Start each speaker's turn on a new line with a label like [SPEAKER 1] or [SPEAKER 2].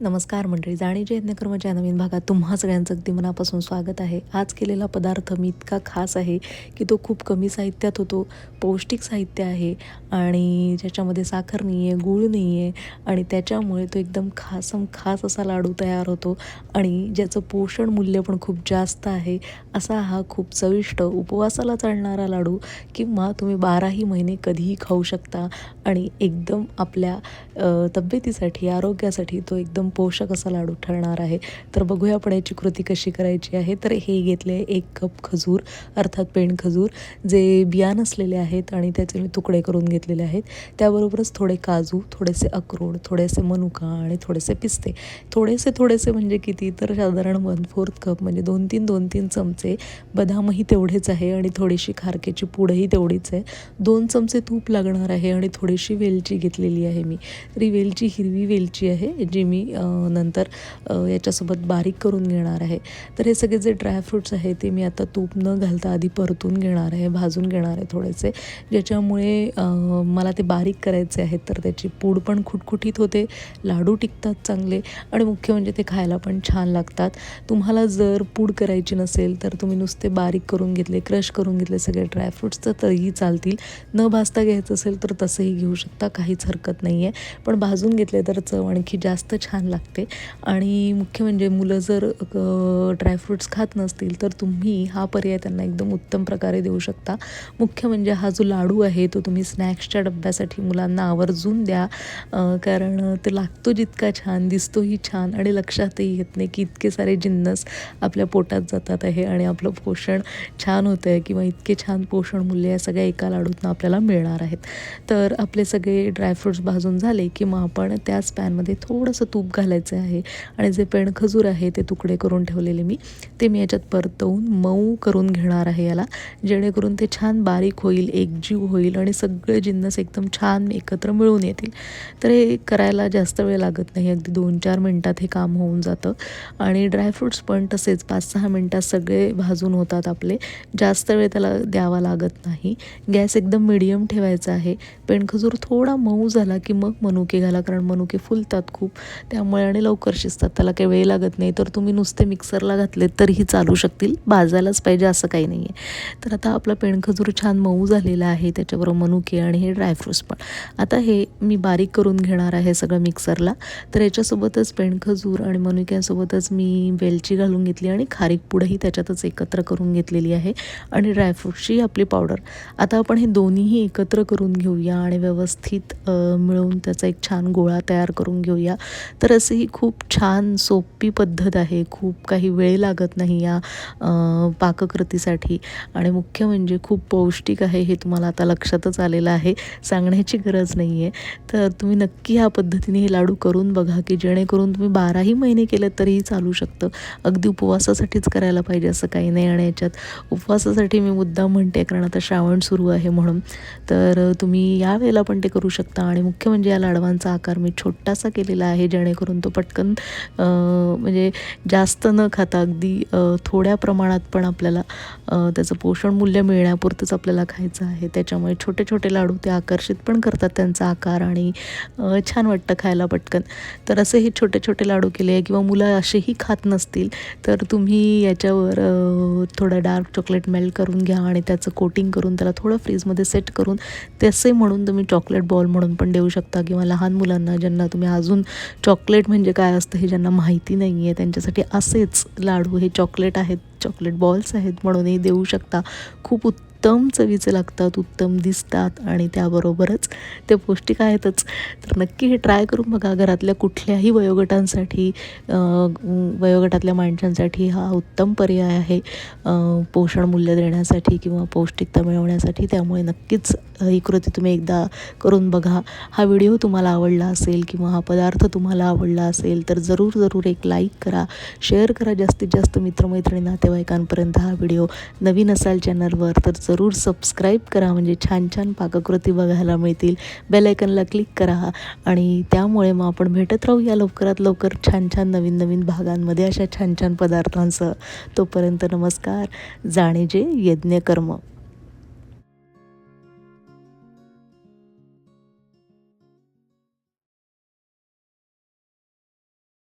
[SPEAKER 1] नमस्कार मंडळी जाणीचे यज्ञकर्माच्या नवीन भागात. तुम्हा सगळ्यांचं अगदी मनापासून स्वागत आहे. आज केलेला पदार्थ मी इतका खास आहे की तो खूप कमी साहित्यात होतो पौष्टिक साहित्य आहे आणि ज्याच्यामध्ये साखर नाही आहे गूळ नाही आहे आणि त्याच्यामुळे तो एकदम खासम खास असा लाडू तयार होतो आणि ज्याचं पोषण मूल्य पण खूप जास्त आहे असा हा खूप चविष्ट उपवासाला चालणारा लाडू किंवा तुम्ही बाराही महिने कधीही खाऊ शकता आणि एकदम आपल्या तब्येतीसाठी आरोग्यासाठी तो एकदम पोषक असा लाडू ठरणार आहे. तर बघूया आपण याची कृती कशी करायची आहे. तर हे घेतले एक कप खजूर अर्थात पेंड खजूर जे बिया नसलेले आहेत आणि त्याचे मी तुकडे करून घेतलेले आहेत. त्याबरोबरच थोडे काजू थोडेसे अक्रोड थोडेसे मनुका आणि थोडेसे पिस्ते. थोडेसे थोडेसे म्हणजे किती? तर साधारण वन फोर्थ कप म्हणजे दोन तीन दोन तीन चमचे बदामही तेवढेच आहे आणि थोडीशी खारकेची पूडही तेवढीच आहे. दोन चमचे तूप लागणार आहे आणि थोडीशी वेलची घेतलेली आहे मी. तर ही वेलची हिरवी वेलची आहे जी मी नंतर याच्यासोबत बारीक करून घेणार आहे. तर हे सगळे जे ड्रायफ्रूट्स आहे ते मी आता तूप न घालता आधी परतून घेणार आहे भाजून घेणार आहे थोडेसे. ज्याच्यामुळे मला ते बारीक करायचे आहेत तर त्याची पूड पण खुटखुटीत होते लाडू टिकतात चांगले आणि मुख्य म्हणजे ते खायला पण छान लागतात. तुम्हाला जर पूड करायची नसेल तर तुम्ही नुसते बारीक करून घेतले क्रश करून घेतले सगळे ड्रायफ्रूट्स तर तरीही चालतील. न भाजता घ्यायचं असेल तर तसंही घेऊ शकता काहीच हरकत नाही आहे पण भाजून घेतले तर चव आणखी जास्त छान लागते. आणि मुख्य म्हणजे मुलं जर ड्रायफ्रूट्स खात नसतील तर तुम्ही हा पर्याय त्यांना एकदम उत्तम प्रकारे देऊ शकता. मुख्य म्हणजे हा जो लाडू आहे तो तुम्ही स्नॅक्सच्या डब्यासाठी मुलांना आवर्जून द्या. कारण ते लागतो जितका छान दिसतोही छान आणि लक्षातही येत नाही की इतके सारे जिन्नस आपल्या पोटात जातात आहे आणि आपलं पोषण छान होतं आहे किंवा इतके छान पोषण मूल्य या सगळ्या एका लाडूतनं आपल्याला मिळणार आहेत. तर आपले सगळे ड्रायफ्रूट्स भाजून झाले की मग आपण त्याच पॅनमध्ये थोडंसं तूप घालायचं आहे. आणि जे पेणखजूर आहे ते तुकडे करून ठेवलेले मी ते मी याच्यात परतवून मऊ करून घेणार आहे याला. जेणेकरून ते छान बारीक होईल एकजीव होईल आणि सगळे जिन्नस एकदम छान एकत्र मिळून येतील. तर हे करायला जास्त वेळ लागत नाही. अगदी दोन चार मिनटात हे काम होऊन जातं. आणि ड्रायफ्रूट्स पण तसेच पाच सहा मिनटात सगळे भाजून होतात आपले. जास्त वेळ त्याला द्यावा लागत नाही. गॅस एकदम मिडियम ठेवायचा आहे. पेणखजूर थोडा मऊ झाला की मग मनुके घाला कारण मनुके फुलतात खूप. त्यामुळे आणि लवकर शिजतात. त्याला काही वेळ लागत नाही. तर तुम्ही नुसते मिक्सरला घातले तरीही चालू शकतील. भाजायलाच पाहिजे असं काही नाही आहे तर आता आपला पेणखजूर छान मऊ झालेला आहे. त्याच्याबरोबर मनुके आणि हे ड्रायफ्रूट्स पण. आता हे मी बारीक करून घेणार आहे सगळं मिक्सरला तर याच्यासोबतच पेणखजूर आणि मनुक्यांसोबतच मी वेलची घालून घेतली आणि खारीक पुडंही त्याच्यातच एकत्र करून घेतलेली आहे. आणि ड्रायफ्रूटची आपली पावडर आता आपण हे दोन्हीही एकत्र करून घेऊया आणि व्यवस्थित मिळवून त्याचा एक छान गोळा तयार करून घेऊया. तर अशी ही खूप छान सोपी पद्धत आहे. खूप काही वेळ लागत नाही या पाककृतीसाठी. आणि मुख्य म्हणजे खूप पौष्टिक आहे हे तुम्हाला आता लक्षातच आलेलं आहे. सांगण्याची गरज नाही आहे तर तुम्ही नक्की ह्या पद्धतीने हे लाडू करून बघा की जेणेकरून तुम्ही बाराही महिने केले तरीही चालू शकतं. अगदी उपवासासाठीच करायला पाहिजे असं काही नाही. आणि याच्यात उपवासासाठी मी मुद्दाम म्हणते कारण आता श्रावण सुरू आहे म्हणून. तर तुम्ही या वेळेला पण ते करू शकता. आणि मुख्य म्हणजे या लाडवांचा आकार मी छोटासा केलेला आहे जेणेकरून करून तो पटकन म्हणजे जास्त न खाता अगदी थोड्या प्रमाणात पण आपल्याला त्याचं पोषण मूल्य मिळण्यापुरतंच आपल्याला खायचं आहे. त्याच्यामुळे छोटे छोटे लाडू ते आकर्षित पण करतात त्यांचा आकार आणि छान वाटतं खायला पटकन. तर असे हे छोटे छोटे लाडू केले आहे किंवा मुलं असेही खात नसतील तर तुम्ही याच्यावर थोडं डार्क चॉकलेट मेल्ट करून घ्या आणि त्याचं कोटिंग करून त्याला थोडं फ्रीजमध्ये सेट करून तसे म्हणून तुम्ही चॉकलेट बॉल म्हणून पण देऊ शकता किंवा लहान मुलांना ज्यांना तुम्ही अजून चॉक चॉकलेट म्हणजे काय असतं हे ज्यांना माहिती नाही आहे त्यांच्यासाठी असेच लाडू. हे चॉकलेट आहेत चॉकलेट बॉल्स आहेत म्हणूनही देऊ शकता. खूप उत्तम चवीचे लागतात उत्तम दिसतात आणि त्याबरोबरच ते पौष्टिक आहेतच. तर नक्की हे ट्राय करून बघा. घरातल्या कुठल्याही वयोगटांसाठी वयोगटातल्या माणसांसाठी हा उत्तम पर्याय आहे पोषण मूल्य देण्यासाठी किंवा पौष्टिकता मिळवण्यासाठी. त्यामुळे नक्कीच ही कृती तुम्ही एकदा करून बघा. हा व्हिडिओ तुम्हाला आवडला असेल किंवा हा पदार्थ तुम्हाला आवडला असेल तर जरूर जरूर एक लाईक करा शेअर करा. जास्तीत जास्त मित्रमैत्रिणी नातेवाईकांपर्यंत हा व्हिडिओ नवीन असाल चॅनलवर तर जरूर सबस्क्राईब करा. म्हणजे छान छान पाककृती बघायला मिळतील. बेलायकनला क्लिक करा. आणि त्यामुळे मग आपण भेटत राहू या लवकरात लवकर छान छान नवीन नवीन भागांमध्ये अशा छान छान पदार्थांसह. तोपर्यंत नमस्कार. जाणीजे यज्ञकर्म.